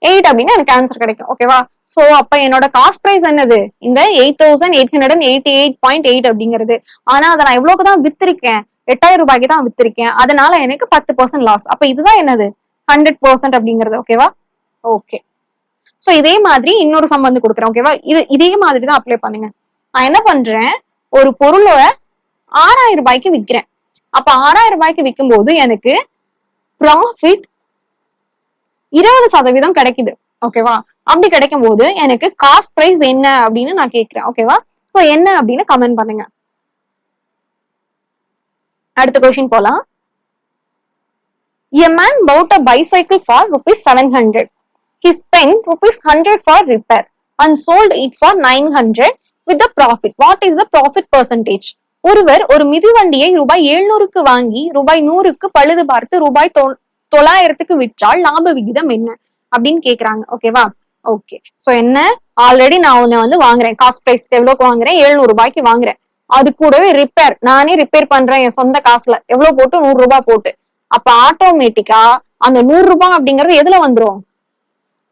eight அப்படின்னு எனக்கு ஆன்சர் கிடைக்கும். ஓகேவா சோ அப்ப என்னோட காஸ்ட் பிரைஸ் என்னது? இந்த eight thousand eight hundred and eighty eight point eight அப்படிங்கிறது. ஆனா அதை நான் எவ்வளவுக்கு தான் வித்திருக்கேன். எட்டாயிரம் ரூபாய்க்கு தான் வித்திருக்கேன். அதனால எனக்கு பத்து பர்சன்ட் லாஸ் அப்ப இதுதான் என்னது? ஹண்ட்ரட் பர்சன்ட் அப்படிங்கிறது. ஓகேவா ஓகே சோ இதே மாதிரி இன்னொரு சம் வந்து கொடுக்குறேன். ஓகேவா இது இதே மாதிரி தான் அப்ளை பண்ணுங்க. நான் என்ன பண்றேன்? ஒரு பொருளோட ஆறாயிரம் ரூபாய்க்கு விற்கிறேன் அப்ப ஆறாயிரம் ரூபாய்க்கு விற்கும் போது எனக்கு ப்ராஃபிட் இருபது சதவீதம் கிடைக்குது ஓகேவா அப்படி கிடைக்கும் போது எனக்கு காஸ்ட் பிரைஸ் என்ன அப்படின்னு நான் கேட்கிறேன் ஓகேவா சோ என்ன அப்படின்னு கமெண்ட் பண்ணுங்க அடுத்த கொஸ்டின் போலாம் A man bought a bicycle for rupees 700. He spent rupees 100 for repair and sold it for 900 with the profit. What is the profit percentage? ஒருவர் ஒரு மிதிவண்டியை ரூபாய் எழுநூறுக்கு வாங்கி ரூபாய் நூறுக்கு பழுது பார்த்து ரூபாய் தொள்ளாயிரத்துக்கு விற்றால் லாப விகிதம் என்ன? அப்படின்னு கேக்குறாங்க. ஓகேவா ஓகே சோ என்ன? ஆல்ரெடி நான் உன்னை வந்து வாங்குறேன். காஸ்ட் பிரைஸ் எவ்வளவுக்கு வாங்குறேன்? எழுநூறு ரூபாய்க்கு வாங்குறேன். அது கூடவே ரிப்பேர் நானே ரிப்பேர் பண்றேன் என் சொந்த காசுல. எவ்வளவு போட்டு? நூறு ரூபாய் போட்டு. அப்ப ஆட்டோமேட்டிக்கா அந்த நூறு ரூபாய் அப்படிங்கறது எதுல வந்துரும்?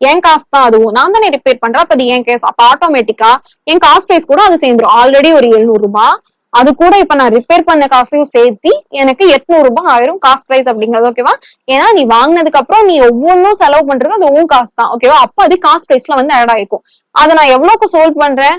என் காசு தான் அதுவும். நான் தானே ரிப்பேர் பண்றேன். அப்ப அது என் கேஸ் அப்ப ஆட்டோமேட்டிக்கா என் காஸ்ட் பிரைஸ் கூட அது சேர்ந்துரும். ஆல்ரெடி ஒரு எழுநூறு ரூபாய். அது கூட இப்ப நான் ரிப்பேர் பண்ண காசையும் சேர்த்து எனக்கு எட்நூறு ரூபாய் ஆயிரும் காஸ்ட் பிரைஸ் அப்படிங்கிறது ஓகேவா ஏன்னா நீ வாங்கினதுக்கு அப்புறம் நீ ஒவ்வொன்றும் செலவு பண்றது அது உன் காசு தான் ஓகேவா அப்ப அது காஸ்ட் பிரைஸ்ல வந்து ஆட் ஆயிக்கும். அதை நான் எவ்வளவுக்கு சோல்வ் பண்றேன்?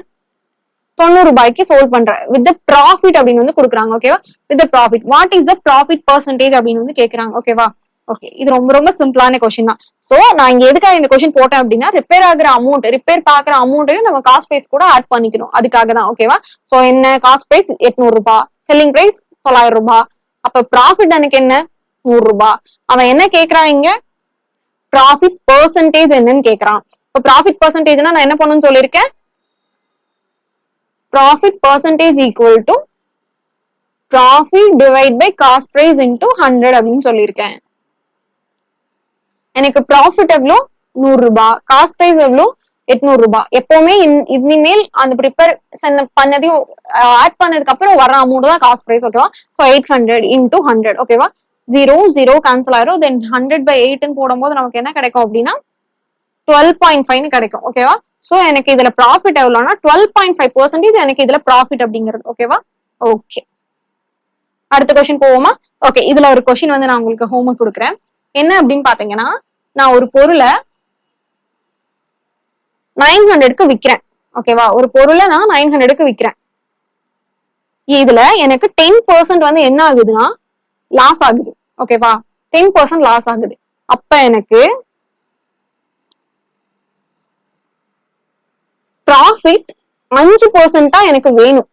தொண்ணூறு ரூபாய்க்கு சோல்வ் பண்றேன். வித் ப்ராஃபிட் அப்படின்னு வந்து கொடுக்குறாங்க ஓகேவா with profit what is the profit percentage அப்படின்னு வந்து கேக்குறாங்க ஓகேவா ஓகே இது ரொம்ப ரொம்ப சிம்பிளான கொஸ்டின் தான். சோ நான் இங்க எதுக்காக இந்த கொஸ்டின் போட்டேன் அப்படின்னா ரிப்பேர் ஆகுற அமௌண்ட் ரிப்பேர் பாக்குற அமௌண்ட்டையும் நம்ம காஸ்ட் பிரைஸ் கூட ஆட் பண்ணிக்கணும். அதுக்காக தான் ஓகேவா சோ என்ன? காஸ்ட் பிரைஸ் எட்நூறு ரூபாய். செல்லிங் பிரைஸ் தொள்ளாயிரம் ரூபாய். அப்ப ப்ராஃபிட் எனக்கு என்ன? நூறு ரூபாய். அவன் என்ன கேக்குறான் இங்க? ப்ராஃபிட் பெர்சன்டேஜ் என்னன்னு கேக்குறான். இப்ப ப்ராஃபிட் பெர்சன்டேஜ்னா நான் என்ன பண்ணணும்னு சொல்லியிருக்கேன்? Profit percentage equal to profit divide by cost price into 100 அப்படின்னு சொல்லியிருக்கேன். எனக்கு ப்ராஃபிட் எவ்வளோ? நூறு ரூபாய் காஸ்ட் ப்ரைஸ் எவ்வளோ? எட்நூறு ரூபாய் எப்பவுமே இன்- இனிமேல் அந்த ப்ரிப்பேர் பண்ணதையும் ஆட் பண்ணதுக்கு அப்புறம் வர அமௌண்ட் தான் காஸ்ட் ப்ரைஸ் ஓகேவா so eight hundred into hundred ஓகேவா ஜீரோ ஜீரோ கேன்சல் ஆயிரும். தென் ஹண்ட்ரட் பை எயிட்னு போடும்போது நமக்கு என்ன கிடைக்கும் அப்படின்னா டுவெல் பாயிண்ட் ஃபைவ்னு கிடைக்கும் ஓகேவா சோ எனக்கு இதுல ப்ராஃபிட் எவ்வளோனா டுவெல் பாயிண்ட் ஃபைவ் பர்சன்டேஜ் எனக்கு இதுல ப்ராஃபிட் அப்படிங்கிறது ஓகேவா ஓகே அடுத்த கொஸ்டின் போவோமா? ஓகே இதுல ஒரு கொஸ்டின் வந்து நான் உங்களுக்கு ஹோம்ஒர்க் கொடுக்குறேன். என்ன அப்படின்னு பாத்தீங்கன்னா நான் ஒரு பொருளை நைன் ஹண்ட்ரடுக்கு விக்கிறேன். ஓகேவா ஒரு பொருளை நான் நைன் ஹண்ட்ரடுக்கு விக்கிறேன். இதுல எனக்கு டென் பர்சன்ட் வந்து என்ன ஆகுதுன்னா லாஸ் ஆகுது. ஓகேவா டென் பர்சன்ட் லாஸ் ஆகுது. அப்ப எனக்கு ப்ராஃபிட் அஞ்சு பர்சன்டா எனக்கு வேணும்.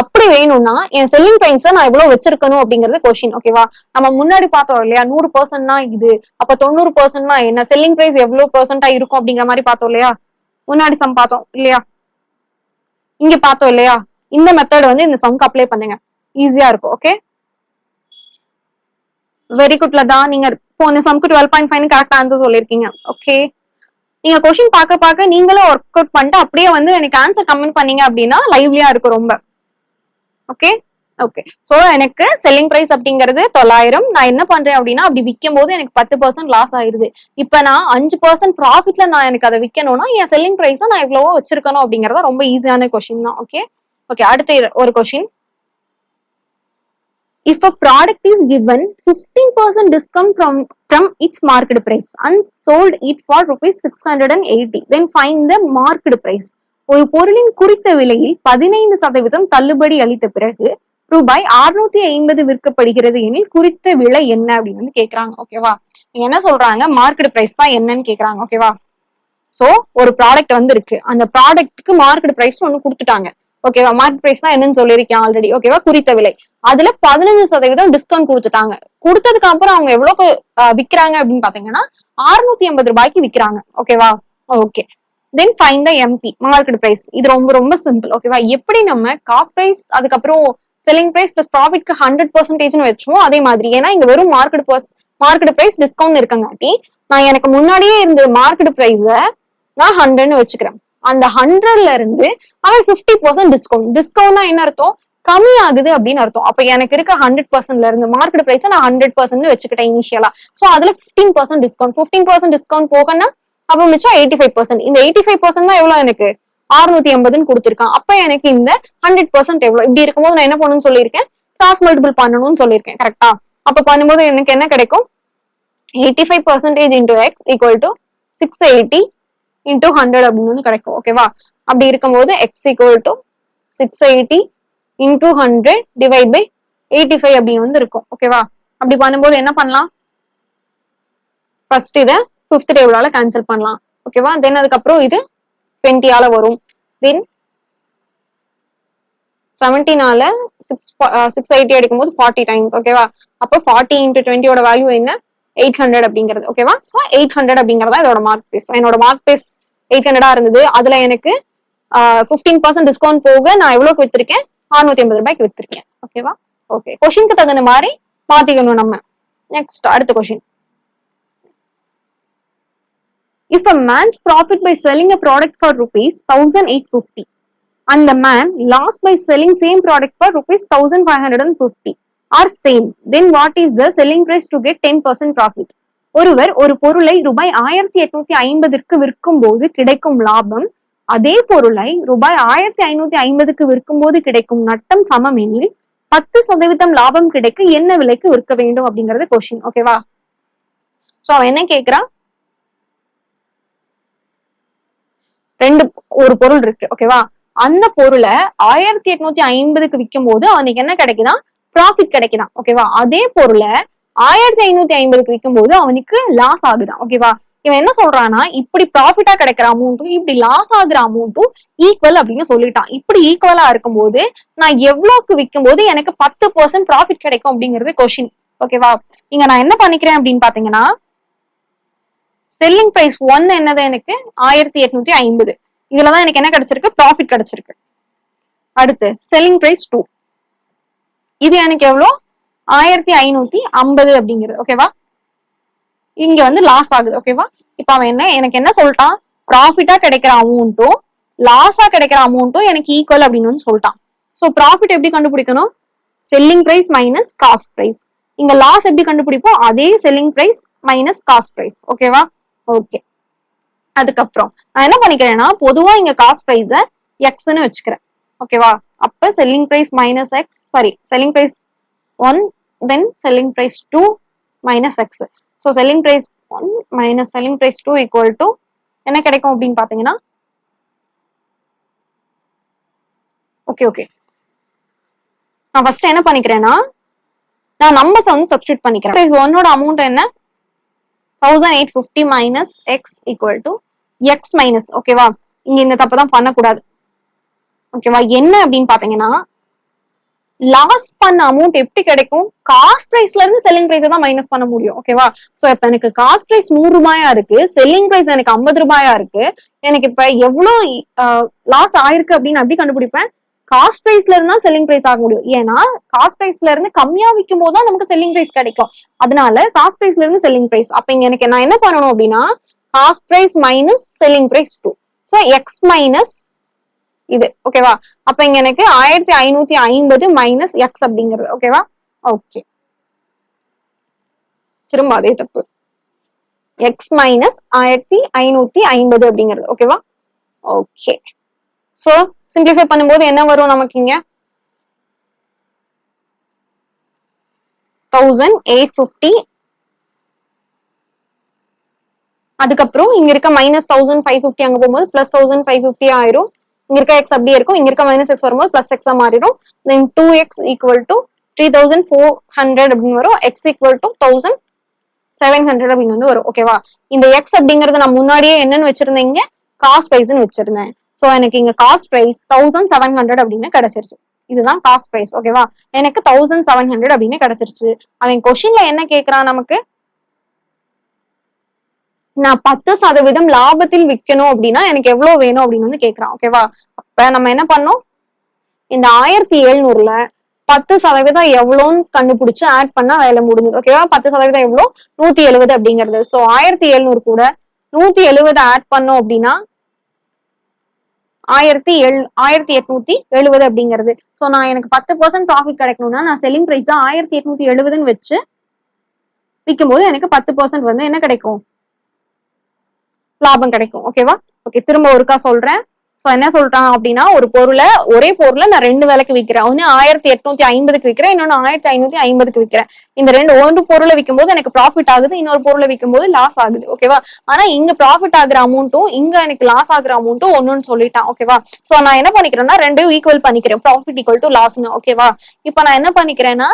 அப்படி வேணும்னா என் செல்லிங் ப்ரைஸை நான் எவ்வளவு வச்சிருக்கணும் அப்படிங்கறது கொஸ்டின் ஓகேவா நம்ம முன்னாடி பார்த்தோம் இல்லையா? நூறு பர்சன்ட்னா இது. அப்ப தொண்ணூறு பர்சன்ட்னா என்ன? செல்லிங் பிரைஸ் எவ்வளவு பர்சன்டா இருக்கும் அப்படிங்கிற மாதிரி பார்த்தோம் இல்லையா? முன்னாடி சம் பார்த்தோம் இல்லையா? இங்க பார்த்தோம் இல்லையா? இந்த மெத்தட் வந்து இந்த சம்க்கு அப்ளை பண்ணுங்க. ஈஸியா இருக்கும். ஓகே வெரி குட்ல தான் நீங்க போன சம்க்கு twelve point five correct answer சொல்லிருக்கீங்க. ஓகே நீங்க கொஸ்டின் பார்க்க பார்க்க நீங்களும் ஒர்க் அவுட் பண்ணிட்டு அப்படியே வந்து எனக்கு ஆன்சர் கமெண்ட் பண்ணீங்க அப்படின்னா லைவ்லியா இருக்கும் ரொம்ப. ஓகே ஓகே ஸோ எனக்கு செல்லிங் ப்ரைஸ் அப்படிங்கிறது தொள்ளாயிரம். நான் என்ன பண்றேன் அப்படின்னா அப்படி விற்கும் போது எனக்கு பத்து பர்சன்ட் லாஸ் ஆயிருது. இப்போ நான் அஞ்சு பர்சன்ட் ப்ராஃபிட்ல நான் எனக்கு அதை விற்கணும்னா என் செல்லிங் ப்ரைஸை நான் எவ்வளவோ வச்சிருக்கணும் அப்படிங்கறத ரொம்ப ஈஸியான கொஷின் தான். ஓகே ஓகே அடுத்த இர- ஒரு question if a product is given 15% discount from from its market price and sold it for rupees 680 then find the market price. ஒரு பொருளின் குறித்த விலையில் பதினைந்து சதவீதம் தள்ளுபடி அளித்த பிறகு ரூபாய் 650 ஐம்பது விற்கப்படுகிறது எனில் குறித்த விலை என்ன அப்படின்னு வந்து கேக்குறாங்க ஓகேவா என்ன சொல்றாங்க? மார்க்கெட் பிரைஸ் தான் என்னன்னு கேக்குறாங்க ஓகேவா சோ ஒரு ப்ராடக்ட் வந்து இருக்கு அந்த ப்ராடக்ட்டுக்கு மார்க்கெட் பிரைஸ் ஒன்னு கொடுத்துட்டாங்க. ஓகேவா மார்க்கெட் பிரைஸ் தான் என்னன்னு சொல்லியிருக்கேன் ஆல்ரெடி ஓகேவா குறித்த விலை. அதுல பதினஞ்சு சதவீதம் டிஸ்கவுண்ட் கொடுத்துட்டாங்க. கொடுத்ததுக்கு அப்புறம் அவங்க எவ்வளவுக்கு விக்கிறாங்க அப்படின்னு பாத்தீங்கன்னா அறுநூத்தி ஐம்பது ரூபாய்க்கு விக்கிறாங்க. ஓகேவா okay then find the MP market price இது ரொம்ப ரொம்ப சிம்பிள் ஓகேவா எப்படி நம்ம காஸ்ட் பிரைஸ் அதுக்கப்புறம் செல்லிங் பிரைஸ் பிளஸ் ப்ராஃபிட்க்கு ஹண்ட்ரட் பர்சன்டேஜ்னு வச்சோம் அதே மாதிரி. ஏன்னா இங்க வெறும் மார்க்கெட் பர்ஸ் மார்க்கெட் பிரைஸ் டிஸ்கவுண்ட் இருக்கங்காட்டி நான் எனக்கு முன்னாடியே இருந்த மார்க்கெட் பிரைஸ நான் ஹண்ட்ரட்னு வச்சுக்கிறேன். அந்த ஹண்ட்ரட்ல இருந்து அவன் பிப்டி பர்சன்ட் டிஸ்கவுண்ட் டிஸ்கவுண்ட்னா என்ன அர்த்தம்? கம்மி ஆகுது அப்படின்னு அர்த்தம். அப்ப எனக்கு இருக்க ஹண்ட்ரட் பர்சன்ட்ல இருந்து மார்க்கெட் பிரைஸ் நான் ஹண்ட்ரட் பர்சன்ட் வச்சுக்கிட்டேன் இனிஷியலா சோ அதுல fifteen percent discount fifteen percent discount போகனா அப்ப மிச்சம் எயிட்டி ஃபைவ் பர்சன்ட் இந்த எயிட்டி ஃபைவ் பர்சன்ட் தான் எவ்வளவு எனக்கு? அறுநூத்தி எண்பதுன்னு கொடுத்துருக்கான். அப்ப எனக்கு இந்த ஹண்ட்ரட் பர்சன்ட் எவ்வளவு? இப்படி இருக்கும்போது நான் என்ன பண்ணணும்னு சொல்லியிருக்கேன்? கிராஸ் மல்டிபிள் பண்ணணும்னு சொல்லியிருக்கேன் கரெக்டா அப்ப பண்ணும்போது எனக்கு என்ன கிடைக்கும்? Eighty five percentage into x equal to six eighty into hundred அப்படின்னு வந்து கிடைக்கும் ஓகேவா அப்படி இருக்கும்போது x equal to six eighty into hundred divide by eighty five அப்படின்னு வந்து இருக்கும் ஓகேவா அப்படி பண்ணும்போது என்ன பண்ணலாம்? ஃபர்ஸ்ட் இதை ஃபிஃப்த் டேபிளால கேன்சல் பண்ணலாம். ஓகேவா தென் அதுக்கப்புறம் இது டுவெண்ட்டியால வரும். தென் செவன்டீனால சிக்ஸ் சிக்ஸ் எயிட்டி அடிக்கும்போது ஃபார்ட்டி டைம்ஸ் ஓகேவா அப்போ ஃபார்ட்டி இன்ட்டு டுவெண்ட்டியோட வேல்யூ என்ன? எயிட் ஹண்ட்ரட் அப்படிங்கிறது. ஓகேவா ஸோ எயிட் ஹண்ட்ரட் அப்படிங்கிறதா இதோட மார்க் பேஸ் என்னோட மார்க் பேஸ் எயிட் ஹண்ட்ரடா இருந்தது. அதுல எனக்கு ஃபிஃப்டீன் பர்சன்ட் டிஸ்கவுண்ட் போக நான் எவ்வளோக்கு வித்திருக்கேன் அறுநூத்தி ஐம்பது ரூபாய்க்கு வித்திருக்கேன். ஓகேவா ஓகே கொஷினுக்கு தகுந்த மாதிரி மாத்திக்கணும் நம்ம. நெக்ஸ்ட் அடுத்த question If a man's profit by selling a product for rupees 1850 and the man lost by selling same product for rupees 1550 are same, then what is the selling price to get 10% profit? ஒருவர் ஒரு பொருளை ரூபாய் ஆயிரத்தி எட்நூத்தி ஐம்பதுக்கு விற்கும் போது கிடைக்கும் லாபம் அதே பொருளை ரூபாய் ஆயிரத்தி ஐநூத்தி ஐம்பதுக்கு விற்கும் போது கிடைக்கும் நட்டம் சமம் எனில் பத்து சதவீதம் லாபம் கிடைக்க என்ன விலைக்கு விற்க வேண்டும் அப்படிங்கறது கொஸ்டின் ஓகேவா சோ அவன் என்ன கேக்குறான் ரெண்டு ஒரு பொருள் இருக்கு ஓகேவா அந்த பொருளை ஆயிரத்தி எட்நூத்தி ஐம்பதுக்கு விற்கும் போது அவனுக்கு என்ன கிடைக்குதான் ப்ராஃபிட் கிடைக்குதான் ஓகேவா அதே பொருளை ஆயிரத்தி ஐநூத்தி ஐம்பதுக்கு விற்கும் போது அவனுக்கு லாஸ் ஆகுதான் ஓகேவா இவன் என்ன சொல்றான்னா இப்படி ப்ராஃபிட்டா கிடைக்கிற அமௌண்ட்டும் இப்படி லாஸ் ஆகுற அமௌண்ட்டும் ஈக்குவல் அப்படின்னு சொல்லிட்டான். இப்படி ஈக்குவலா இருக்கும்போது நான் எவ்வளவுக்கு விற்கும் போது எனக்கு பத்து பர்சன்ட் ப்ராஃபிட் கிடைக்கும் அப்படிங்கிறது கொஸ்டின் ஓகேவா இங்க நான் என்ன பண்ணிக்கிறேன் அப்படின்னு பாத்தீங்கன்னா செல்லிங் பிரைஸ் ஒன் என்னது எனக்கு? ஆயிரத்தி எட்நூத்தி ஐம்பது. இதுலதான் எனக்கு என்ன கிடைச்சிருக்கு? ப்ராஃபிட் கிடைச்சிருக்கு. அடுத்து செல்லிங் பிரைஸ் டூ இது எனக்கு எவ்வளோ? ஆயிரத்தி ஐநூத்தி ஐம்பது அப்படிங்கிறது. ஓகேவா இங்க வந்து லாஸ் ஆகுது. ஓகேவா இப்ப அவன் என்ன எனக்கு என்ன சொல்லிட்டான்? ப்ராஃபிட்டா கிடைக்கிற அமௌண்ட்டும் லாஸா கிடைக்கிற அமௌண்ட்டும் எனக்கு ஈக்குவல் அப்படின்னு வந்து சொல்லிட்டான். ஸோ ப்ராஃபிட் எப்படி கண்டுபிடிக்கணும்? Selling price minus cost price இங்க லாஸ் எப்படி கண்டுபிடிப்போம்? அதே selling price minus cost price ஓகேவா ஓகே அதுக்கப்புறம் நான் என்ன பண்ணிக்கிறேன்னா பொதுவா இங்க காஸ்ட் ப்ரைஸ எக்ஸ்ன்னு வச்சுக்கிறேன். ஓகேவா அப்ப selling price minus x sorry selling price one then selling price two minus x so selling price one minus selling price two equal to என்ன கிடைக்கும் அப்படின்னு பாத்தீங்கன்னா ஓகே ஓகே நான் ஃபர்ஸ்ட் என்ன பண்ணிக்கிறேன்னா நான் நம்பர்ஸ் வந்து சப்ஸ்டியூட் பண்ணிக்கிறேன். ப்ரைஸ் ஒன்னோட அமௌண்ட் என்ன? Thousand eight fifty minus x equal to x minus ஓகேவா இங்க இந்த தப்பு தான் பண்ணக்கூடாது. ஓகேவா என்ன அப்படின்னு பாத்தீங்கன்னா லாஸ் பண்ண அமௌண்ட் எப்படி கிடைக்கும்? காஸ்ட் பிரைஸ்ல இருந்து செல்லிங் பிரைஸ் தான் மைனஸ் பண்ண முடியும். ஓகேவா சோ இப்ப எனக்கு காஸ்ட் பிரைஸ் நூறு ரூபாயா இருக்கு செல்லிங் பிரைஸ் எனக்கு ஐம்பது ரூபாயா இருக்கு எனக்கு இப்ப எவ்வளவு லாஸ் ஆயிருக்கு அப்படின்னு அப்படி கண்டுபிடிப்பேன்? காஸ்ட் பிரைஸ்ல இருந்தா செல்லிங் பிரைஸ் ஆக முடியும். ஏன்னா காஸ்ட் பிரைஸ்ல இருந்து கம்மியா விற்கும் போது தான் நமக்கு செல்லிங் பிரைஸ் கிடைக்கும். அதனால காஸ்ட் பிரைஸ்ல இருந்து செல்லிங் பிரைஸ் அப்ப இங்க எனக்கு நான் என்ன பண்ணணும் அப்படின்னா cost price minus selling price two so x minus இது. ஓகேவா அப்ப இங்க எனக்கு ஆயிரத்தி ஐநூத்தி ஐம்பது மைனஸ் எக்ஸ் அப்படிங்கிறது. ஓகேவா ஓகே திரும்ப அதே தப்பு. எக்ஸ் மைனஸ் ஆயிரத்தி ஐநூத்தி ஐம்பது அப்படிங்கிறது. ஓகேவா ஓகே சோ சிம்பிளிஃபை பண்ணும்போது என்ன வரும் நமக்கு இங்க? தௌசண்ட் எயிட் ஃபிஃப்டி அதுக்கப்புறம் இங்க இருக்க மைனஸ் தௌசண்ட் ஃபைவ் ஃபிஃப்டி அங்க போகும்போது பிளஸ் தௌசண்ட் ஃபைவ் ஃபிஃப்டி ஆயிரும். இங்க இருக்க எக்ஸ் அப்படியே இருக்கும். இங்க இருக்க மைனஸ் எக்ஸ் வரும்போது பிளஸ் எக்ஸா மாறிடும். Then two x equal to three thousand four hundred அப்படின்னு வரும். X equal to thousand seven hundred அப்படின்னு வந்து வரும். ஓகேவா இந்த எக்ஸ் அப்படிங்கறது நான் முன்னாடியே என்னன்னு வச்சிருந்தேன் இங்க? காஸ்ட் ப்ரைஸ்ன்னு வச்சிருந்தேன். சோ எனக்கு இங்க cost price thousand seven hundred அப்படின்னு கிடைச்சிருச்சு. இதுதான் காஸ்ட் ப்ரைஸ் ஓகேவா எனக்கு தௌசண்ட் செவன் ஹண்ட்ரட் அப்படின்னு கிடைச்சிருச்சு. அவன் கொஷின்ல என்ன கேக்குறான் நமக்கு? நான் பத்து சதவீதம் லாபத்தில் விற்கணும் அப்படின்னா எனக்கு எவ்வளவு வேணும் அப்படின்னு வந்து கேக்குறான் ஓகேவா அப்ப நம்ம என்ன பண்ணோம்? இந்த ஆயிரத்தி எழுநூறுல பத்து சதவீதம் எவ்வளோன்னு கண்டுபிடிச்சு ஆட் பண்ணா வேலை முடிஞ்சது ஓகேவா பத்து சதவீதம் எவ்வளோ? நூத்தி எழுபது அப்படிங்கிறது. சோ ஆயிரத்தி எழுநூறு கூட நூத்தி எழுபது ஆட் பண்ணோம் அப்படின்னா ஆயிரத்தி எல் ஆயிரத்தி எட்நூத்தி எழுபது அப்படிங்கிறது. சோ நான் எனக்கு பத்து பர்சன்ட் ப்ராஃபிட் கிடைக்கணும்னா நான் செல்லிங் ப்ரைஸ் ஆயிரத்தி எட்நூத்தி எழுபதுன்னு வச்சு விற்கும் போது எனக்கு பத்து பர்சன்ட் வந்து என்ன கிடைக்கும்? லாபம் கிடைக்கும். ஓகேவா ஓகே திரும்ப ஒருக்கா சொல்றேன். சோ என்ன சொல்றான் அப்படின்னா ஒரு பொருளை ஒரே பொருளை நான் ரெண்டு விலைக்கு விற்கிறேன் ஒன்னு ஆயிரத்தி எட்நூத்தி ஐம்பதுக்கு விற்கிறேன் இன்னொன்னு ஆயிரத்தி ஐநூத்தி ஐம்பதுக்கு விற்கிறேன் இந்த ரெண்டு ஒரு பொருளை விற்கும் போது எனக்கு ப்ராஃபிட் ஆகுது இன்னொரு பொருளை விற்கும் போது லாஸ் ஆகுது ஓகேவா ஆனா இங்க ப்ராஃபிட் ஆகுற அமௌண்ட்டும் இங்க எனக்கு லாஸ் ஆகுற அமௌண்ட்டும் ஒன்னுன்னு சொல்லிட்டான் ஓகேவா சோ நான் என்ன பண்ணிக்கிறேன்னா ரெண்டையும் ஈக்குவல் பண்ணிக்கிறேன் ப்ராஃபிட் ஈக்குவல் டு லாஸ்னு ஓகேவா இப்போ நான் என்ன பண்ணிக்கிறேன்னா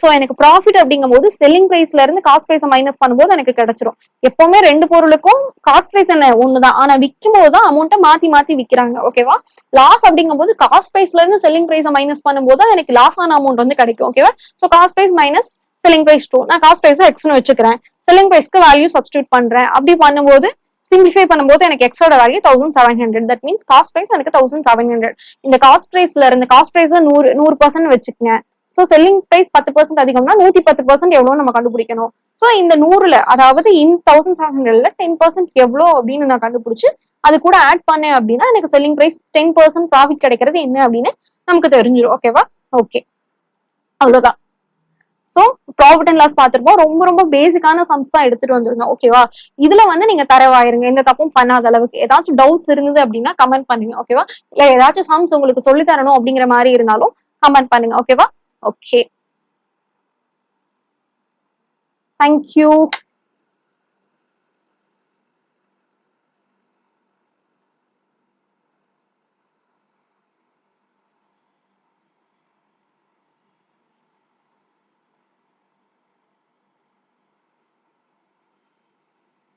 சோ எனக்கு ப்ராஃபிட் அப்படிங்கும்போது செல்லிங் பிரைஸ்ல இருந்து காஸ்ட் பிரைஸ் மைனஸ் பண்ணும்போது எனக்கு கிடைச்சிரும். எப்பவுமே ரெண்டு பொருளுக்கும் காஸ்ட் பிரைஸ் என்ன? ஒண்ணுதான். ஆனா விற்கும் போது தான் அமௌண்ட்டை மாத்தி மாத்தி விற்கிறாங்க ஓகேவா லாஸ் அப்படிங்கும்போது காஸ்ட் பிரைஸ்ல இருந்து செல்லிங் பிரைஸ் மைனஸ் பண்ணும்போது எனக்கு லாஸ் ஆன அமௌண்ட் வந்து கிடைக்கும். ஓகேவா so cost price minus selling price two நான் காஸ்ட் பிரைஸ் எக்ஸ்னு வச்சுக்கிறேன். செல்லிங் பிரைஸ்க்கு வேல்யூ சப்ஸ்டியூட் பண்றேன். அப்படி பண்ணும்போது சிம்பிளிஃபை பண்ணும்போது எனக்கு எக்ஸோட value thousand seven hundred that means cost price எனக்கு தௌசண்ட் செவன் ஹண்ட்ரட் இந்த காஸ்ட் பிரைஸ்ல இருந்து காஸ்ட் பிரைஸ் நூறு நூறு பர்சன்ட் வச்சுக்கங்க. ஸோ செல்லிங் பிரைஸ் பத்து பர்சன்ட் அதிகம்னா நூத்தி பத்து பர்சன்ட் எவ்வளோ நம்ம கண்டுபிடிக்கணும். ஸோ இந்த நூறுல அதாவது இந்த தௌசண்ட் செவன் ஹண்ட்ரட்ல டென் பர்சன்ட் எவ்வளோ அப்படின்னு நான் கண்டுபிடிச்சு அது கூட ஆட் பண்ணேன் அப்படின்னா எனக்கு selling price ten percent profit கிடைக்கிறது என்ன அப்படின்னு நமக்கு தெரிஞ்சிடும் ஓகேவா ஓகே அவ்வளோதான் சோ ப்ராஃபிட் அண்ட் லாஸ் பார்த்துருப்போம். ரொம்ப ரொம்ப பேசிக்கான சம்ஸ் தான் எடுத்துட்டு வந்துருங்க ஓகேவா இதுல வந்து நீங்க தரவாயிருங்க. எந்த தப்பும் பண்ணாத அளவுக்கு. ஏதாச்சும் டவுட்ஸ் இருந்தது அப்படின்னா கமெண்ட் பண்ணுங்க. ஓகேவா இல்ல ஏதாச்சும் சம்ஸ் உங்களுக்கு சொல்லி தரணும் அப்படிங்கிற மாதிரி இருந்தாலும் கமெண்ட் பண்ணுங்க. ஓகேவா ஓகே தேங்க்யூ